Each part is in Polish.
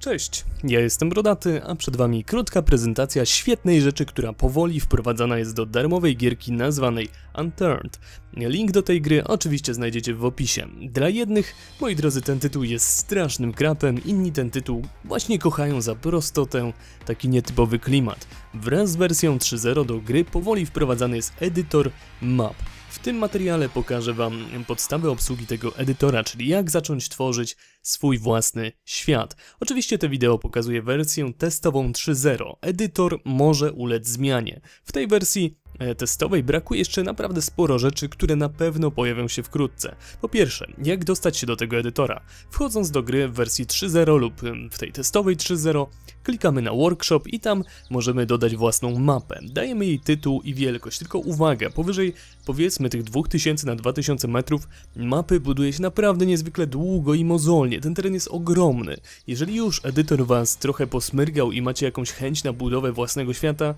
Cześć, ja jestem Brodaty, a przed Wami krótka prezentacja świetnej rzeczy, która powoli wprowadzana jest do darmowej gierki nazwanej Unturned. Link do tej gry oczywiście znajdziecie w opisie. Dla jednych, moi drodzy, ten tytuł jest strasznym krapem, inni ten tytuł właśnie kochają za prostotę, taki nietypowy klimat. Wraz z wersją 3.0 do gry powoli wprowadzany jest edytor map. W tym materiale pokażę Wam podstawy obsługi tego edytora, czyli jak zacząć tworzyć swój własny świat. Oczywiście to wideo pokazuje wersję testową 3.0. Edytor może ulec zmianie. W tej wersji testowej brakuje jeszcze naprawdę sporo rzeczy, które na pewno pojawią się wkrótce. Po pierwsze, jak dostać się do tego edytora? Wchodząc do gry w wersji 3.0 lub w tej testowej 3.0, klikamy na workshop i tam możemy dodać własną mapę. Dajemy jej tytuł i wielkość, tylko uwaga, powyżej powiedzmy tych 2000 na 2000 metrów mapy buduje się naprawdę niezwykle długo i mozolnie, ten teren jest ogromny. Jeżeli już edytor was trochę posmyrgał i macie jakąś chęć na budowę własnego świata,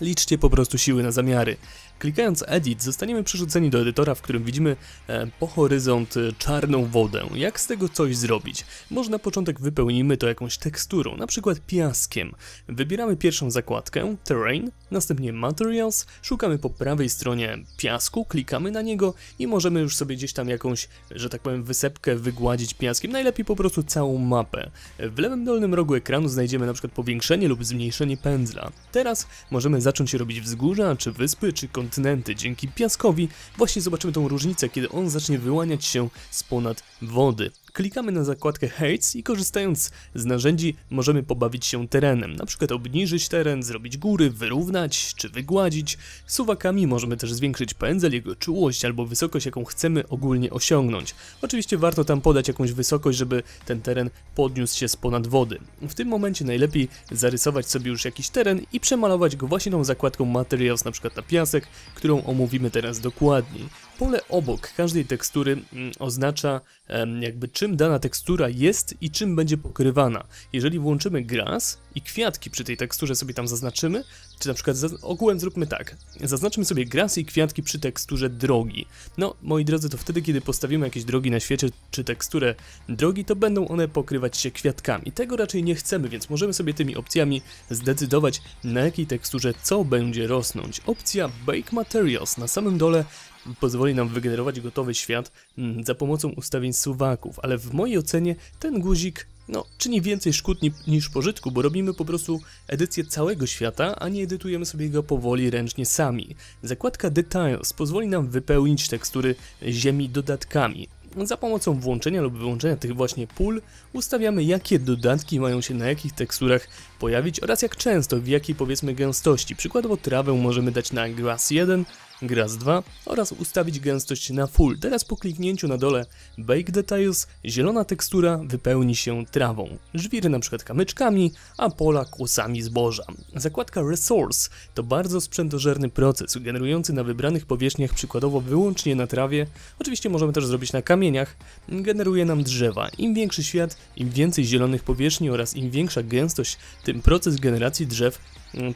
liczcie po prostu siły na zamiary. Klikając Edit zostaniemy przerzuceni do edytora, w którym widzimy e, po horyzont e, czarną wodę. Jak z tego coś zrobić? Może na początek wypełnimy to jakąś teksturą, na przykład piaskiem. Wybieramy pierwszą zakładkę, Terrain, następnie Materials, szukamy po prawej stronie piasku, klikamy na niego i możemy już sobie gdzieś tam jakąś, że tak powiem, wysepkę wygładzić piaskiem, najlepiej po prostu całą mapę. W lewym dolnym rogu ekranu znajdziemy na przykład powiększenie lub zmniejszenie pędzla. Teraz możemy zacząć robić wzgórza, czy wyspy, czy kontynenty kontynenty. Dzięki piaskowi właśnie zobaczymy tą różnicę, kiedy on zacznie wyłaniać się z ponad wody. Klikamy na zakładkę Heights i korzystając z narzędzi możemy pobawić się terenem, na przykład obniżyć teren, zrobić góry, wyrównać czy wygładzić. Suwakami możemy też zwiększyć pędzel, jego czułość albo wysokość jaką chcemy ogólnie osiągnąć. Oczywiście warto tam podać jakąś wysokość, żeby ten teren podniósł się z ponad wody. W tym momencie najlepiej zarysować sobie już jakiś teren i przemalować go właśnie tą zakładką Materials, na przykład na piasek, którą omówimy teraz dokładniej. Pole obok każdej tekstury mm, oznacza jakby czym dana tekstura jest i czym będzie pokrywana. Jeżeli włączymy grass i kwiatki przy tej teksturze sobie tam zaznaczymy, czy na przykład ogółem zróbmy tak, zaznaczmy sobie grass i kwiatki przy teksturze drogi. No, moi drodzy, to wtedy, kiedy postawimy jakieś drogi na świecie, czy teksturę drogi, to będą one pokrywać się kwiatkami. Tego raczej nie chcemy, więc możemy sobie tymi opcjami zdecydować, na jakiej teksturze co będzie rosnąć. Opcja Bake Materials na samym dole pozwoli nam wygenerować gotowy świat mm, za pomocą ustawień suwaków, ale w mojej ocenie ten guzik no, czyni więcej szkód niż pożytku, bo robimy po prostu edycję całego świata, a nie edytujemy sobie go powoli ręcznie sami. Zakładka Details pozwoli nam wypełnić tekstury ziemi dodatkami. Za pomocą włączenia lub wyłączenia tych właśnie pól ustawiamy jakie dodatki mają się na jakich teksturach pojawić oraz jak często, w jakiej powiedzmy gęstości. Przykładowo trawę możemy dać na Grass 1, Grass 2 oraz ustawić gęstość na full. Teraz po kliknięciu na dole Bake Details zielona tekstura wypełni się trawą, żwiry na przykład kamyczkami, a pola kłosami zboża. Zakładka Resource to bardzo sprzętożerny proces generujący na wybranych powierzchniach przykładowo wyłącznie na trawie, oczywiście możemy też zrobić na kamieniach, generuje nam drzewa. Im większy świat, im więcej zielonych powierzchni oraz im większa gęstość, tym proces generacji drzew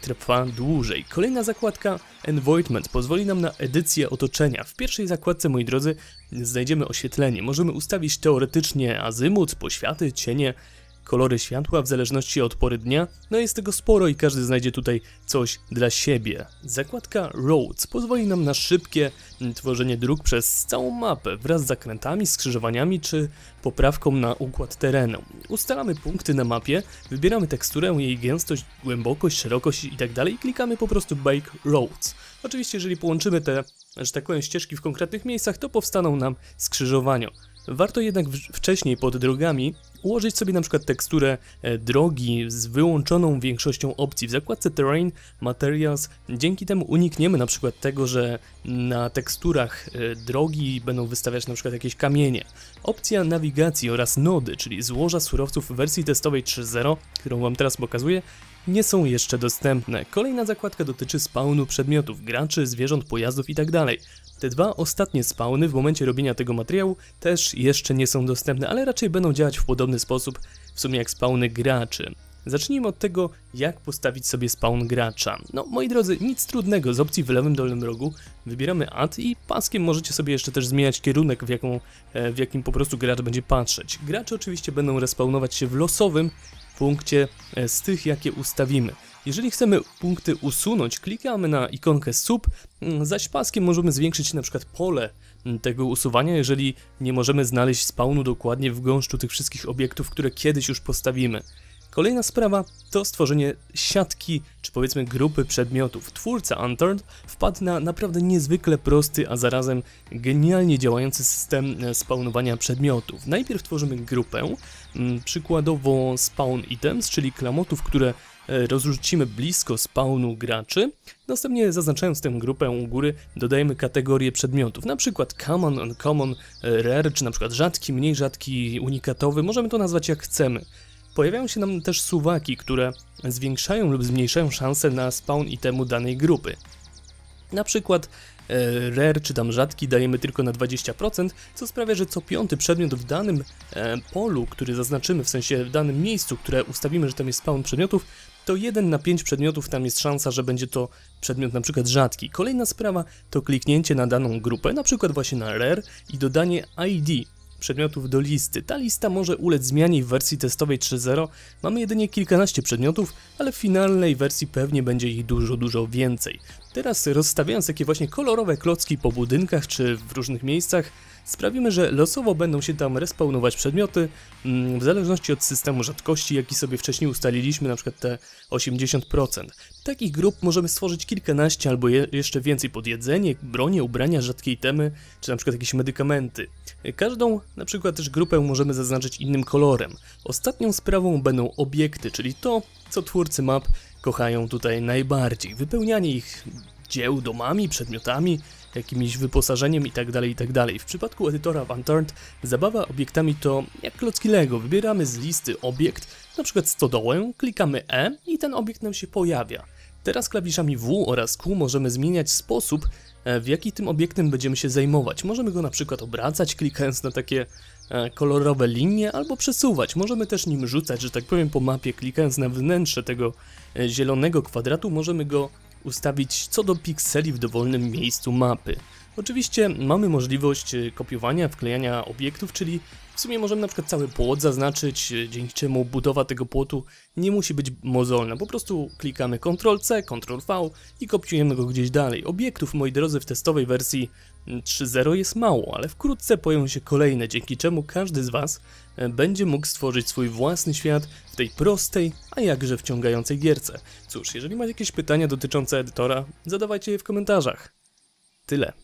trwa dłużej. Kolejna zakładka Envoidment pozwoli nam na edycję otoczenia. W pierwszej zakładce, moi drodzy, znajdziemy oświetlenie. Możemy ustawić teoretycznie azymut, poświaty, cienie, kolory światła w zależności od pory dnia, no jest tego sporo i każdy znajdzie tutaj coś dla siebie. Zakładka Roads pozwoli nam na szybkie tworzenie dróg przez całą mapę wraz z zakrętami, skrzyżowaniami czy poprawką na układ terenu. Ustalamy punkty na mapie, wybieramy teksturę, jej gęstość, głębokość, szerokość itd. Tak i klikamy po prostu Bake Roads. Oczywiście jeżeli połączymy te, że tak powiem, ścieżki w konkretnych miejscach, to powstaną nam skrzyżowania. Warto jednak wcześniej pod drogami ułożyć sobie na przykład teksturę e, drogi z wyłączoną większością opcji w zakładce Terrain Materials. Dzięki temu unikniemy na przykład tego, że na teksturach e, drogi będą wystawiać na przykład jakieś kamienie. Opcja nawigacji oraz nody, czyli złoża surowców w wersji testowej 3.0, którą Wam teraz pokazuję, nie są jeszcze dostępne. Kolejna zakładka dotyczy spawnu przedmiotów, graczy, zwierząt, pojazdów itd. Tak te dwa ostatnie spawny w momencie robienia tego materiału też jeszcze nie są dostępne, ale raczej będą działać w podobny sposób w sumie jak spawny graczy. Zacznijmy od tego, jak postawić sobie spawn gracza. No, moi drodzy, nic trudnego, z opcji w lewym dolnym rogu wybieramy add i paskiem możecie sobie jeszcze też zmieniać kierunek, w, jaką, e, w jakim po prostu gracz będzie patrzeć. Gracze oczywiście będą respawnować się w losowym punkcie e, z tych, jakie ustawimy. Jeżeli chcemy punkty usunąć, klikamy na ikonkę sub, mm, zaś paskiem możemy zwiększyć na przykład pole mm, tego usuwania, jeżeli nie możemy znaleźć spawnu dokładnie w gąszczu tych wszystkich obiektów, które kiedyś już postawimy. Kolejna sprawa to stworzenie siatki, czy powiedzmy grupy przedmiotów. Twórca Unturned wpadł na naprawdę niezwykle prosty, a zarazem genialnie działający system e, spawnowania przedmiotów. Najpierw tworzymy grupę, przykładowo spawn items, czyli klamotów, które e, rozrzucimy blisko spawnu graczy. Następnie zaznaczając tę grupę u góry dodajemy kategorie przedmiotów, na przykład common, uncommon, e, rare, czy na przykład rzadki, mniej rzadki, unikatowy, możemy to nazwać jak chcemy. Pojawiają się nam też suwaki, które zwiększają lub zmniejszają szanse na spawn itemu danej grupy. Na przykład e, rare czy tam rzadki dajemy tylko na 20%, co sprawia, że co piąty przedmiot w danym e, polu, który zaznaczymy, w sensie w danym miejscu, które ustawimy, że tam jest spawn przedmiotów, to 1 na 5 przedmiotów tam jest szansa, że będzie to przedmiot na przykład rzadki. Kolejna sprawa to kliknięcie na daną grupę, na przykład właśnie na rare i dodanie ID, przedmiotów do listy. Ta lista może ulec zmianie w wersji testowej 3.0. Mamy jedynie kilkanaście przedmiotów, ale w finalnej wersji pewnie będzie ich dużo, dużo więcej. Teraz rozstawiając takie właśnie kolorowe klocki po budynkach czy w różnych miejscach, sprawimy, że losowo będą się tam respawnować przedmioty, mm, w zależności od systemu rzadkości, jaki sobie wcześniej ustaliliśmy, na przykład te 80%. Takich grup możemy stworzyć kilkanaście albo je jeszcze więcej pod jedzenie, bronie, ubrania, rzadkie itemy, czy na przykład jakieś medykamenty. Każdą na przykład też grupę możemy zaznaczyć innym kolorem. Ostatnią sprawą będą obiekty, czyli to, co twórcy map kochają tutaj najbardziej. Wypełnianie ich dzieł domami, przedmiotami, jakimś wyposażeniem itd., tak itd. Tak w przypadku edytora Unturned zabawa obiektami to jak klocki Lego. Wybieramy z listy obiekt, przykład stodołę, klikamy E i ten obiekt nam się pojawia. Teraz klawiszami W oraz Q możemy zmieniać sposób, e, w jaki tym obiektem będziemy się zajmować. Możemy go na przykład obracać, klikając na takie kolorowe linie, albo przesuwać. Możemy też nim rzucać, że tak powiem, po mapie, klikając na wnętrze tego e, zielonego kwadratu, możemy go ustawić co do pikseli w dowolnym miejscu mapy. Oczywiście mamy możliwość e, kopiowania, wklejania obiektów, czyli w sumie możemy na przykład cały płot zaznaczyć, e, dzięki czemu budowa tego płotu nie musi być mozolna. Po prostu klikamy Ctrl-C, Ctrl-V i kopiujemy go gdzieś dalej. Obiektów, moi drodzy, w testowej wersji 3.0 jest mało, ale wkrótce pojawią się kolejne, dzięki czemu każdy z Was e, będzie mógł stworzyć swój własny świat w tej prostej, a jakże wciągającej gierce. Cóż, jeżeli macie jakieś pytania dotyczące edytora, zadawajcie je w komentarzach. Tyle.